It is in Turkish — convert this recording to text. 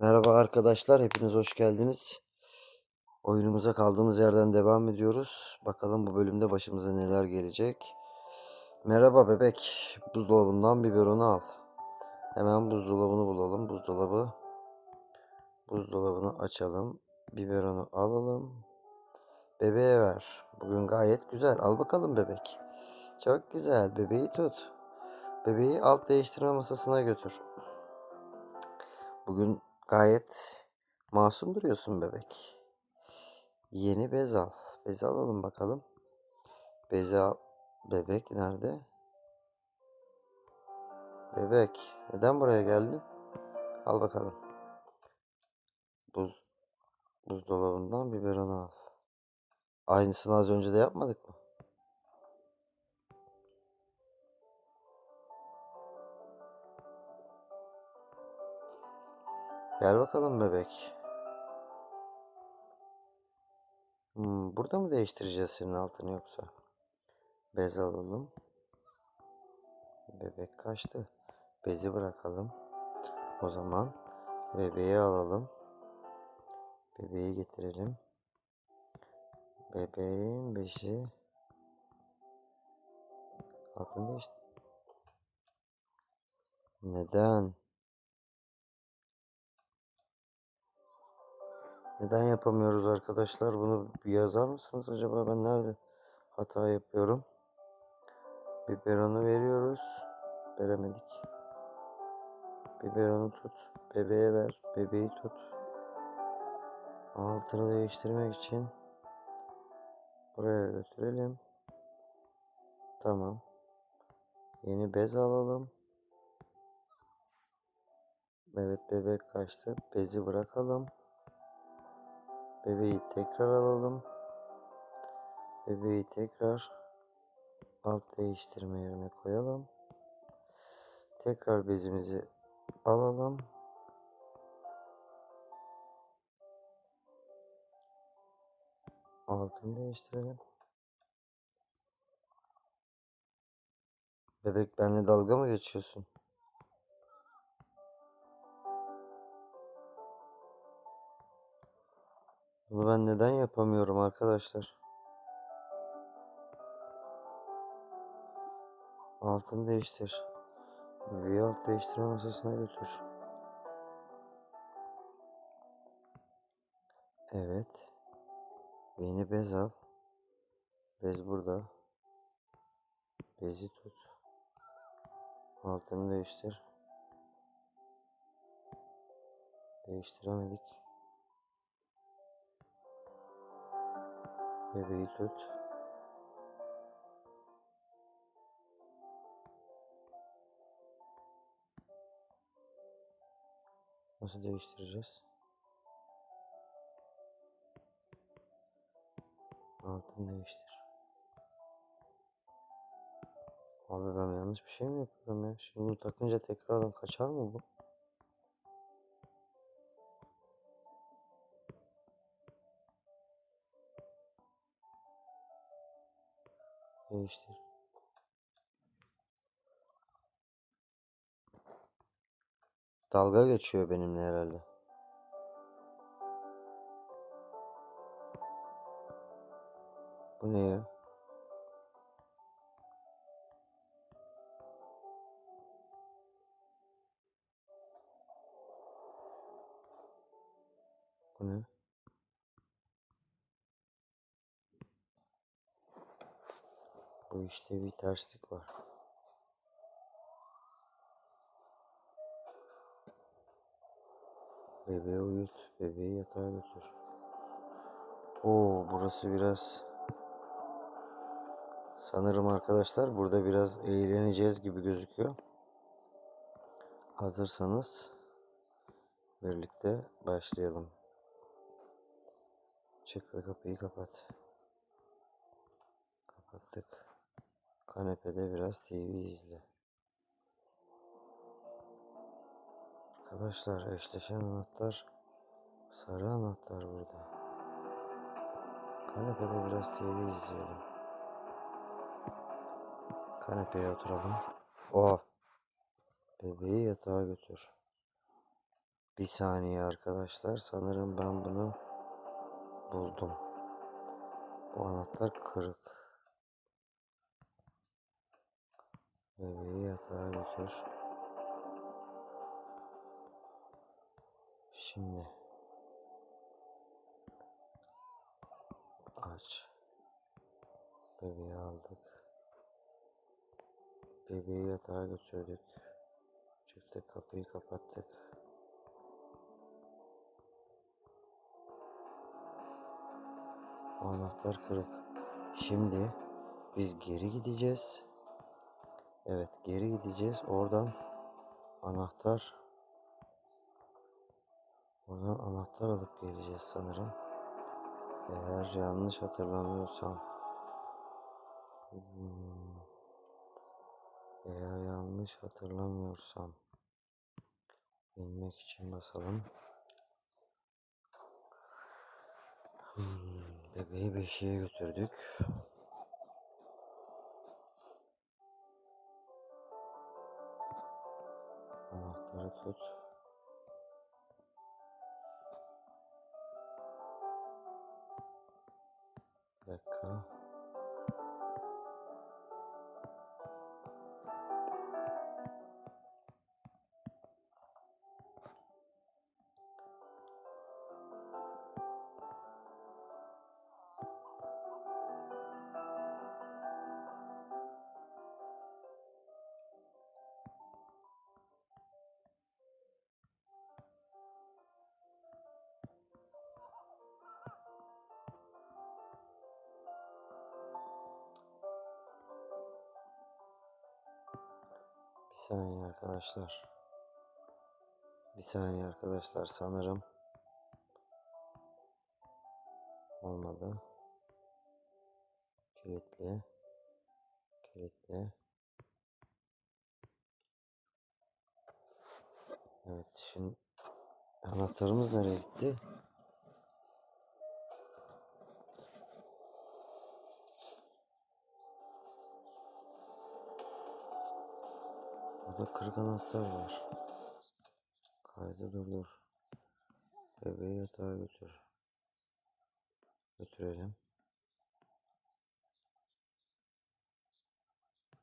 Merhaba arkadaşlar, hepiniz hoş geldiniz. Oyunumuza kaldığımız yerden devam ediyoruz. Bakalım bu bölümde başımıza neler gelecek. Merhaba bebek, buzdolabından biberonu al. Hemen buzdolabını bulalım. Buzdolabı. Buzdolabını açalım. Biberonu alalım. Bebeğe ver. Bugün gayet güzel. Al bakalım bebek. Çok güzel. Bebeği tut. Bebeği alt değiştirme masasına götür. Bugün gayet masum duruyorsun bebek. Yeni bez al. Bez alalım bakalım. Bezi al. Bebek nerede? Bebek. Neden buraya geldin? Al bakalım. Buz buzdolabından biberonu al. Aynısını az önce de yapmadık mı? Gel bakalım bebek. Hmm, burada mı değiştireceğiz senin altını yoksa? Bez alalım. Bebek kaçtı. Bezi bırakalım. O zaman bebeği alalım. Bebeği getirelim. Bebeğin beşi altını değiştir. Neden? Neden yapamıyoruz arkadaşlar? Bunu bir yazar mısınız acaba? Ben nerede hata yapıyorum? Biberonu veriyoruz. Veremedik. Biberonu tut. Bebeğe ver. Bebeği tut. Altını değiştirmek için buraya götürelim. Tamam. Yeni bez alalım. Evet bebek kaçtı. Bezi bırakalım. Bebeği tekrar alalım. Bebeği tekrar alt değiştirme yerine koyalım. Tekrar bezimizi alalım. Altını değiştirelim. Bebek benimle dalga mı geçiyorsun? Bunu ben neden yapamıyorum arkadaşlar? Altını değiştir. Bir alt değiştirme masasına götür. Evet. Yeni bez al. Bez burada. Bezi tut. Altını değiştir. Değiştiremedik. Bebeği tut. Nasıl değiştireceğiz? Altını değiştir. Abi ben yanlış bir şey mi yapıyorum ya? Şimdi bunu takınca tekrardan kaçar mı bu? Değiştir. Dalga geçiyor benimle herhalde. Bu ne ya? Bu işte bir terslik var. Bebeği uyut, bebeği yatağa götür. Oo, burası biraz sanırım arkadaşlar burada biraz eğleneceğiz gibi gözüküyor. Hazırsanız birlikte başlayalım. Çık ve kapıyı kapat. Kapattık. Kanepede biraz TV izle. Arkadaşlar eşleşen anahtar sarı anahtar burada. Kanepede biraz TV izleyelim. Kanepeye oturalım. Oha. Bebeği yatağa götür. Bir saniye arkadaşlar. Sanırım ben bunu buldum. Bu anahtar kırık. Bebeği yatağa götür. Şimdi aç. Bebeği aldık. Bebeği yatağa götürdük. Çıktık kapıyı kapattık. Anahtar kırık. Şimdi biz geri gideceğiz. Evet geri gideceğiz. Oradan anahtar Oradan anahtar alıp geleceğiz sanırım. Eğer yanlış hatırlamıyorsam. Hmm. Eğer yanlış hatırlamıyorsam. Bilmek için basalım. Hmm. Bebeği beşiğe götürdük. Anahtarı tut. Bir saniye arkadaşlar. Bir saniye arkadaşlar sanırım olmadı. Kilitli. Kilitli. Evet şimdi anahtarımız nereye gitti? Burada kırık anahtar var. Kaydı durdur. Bebeği yatağa götür. Götürelim.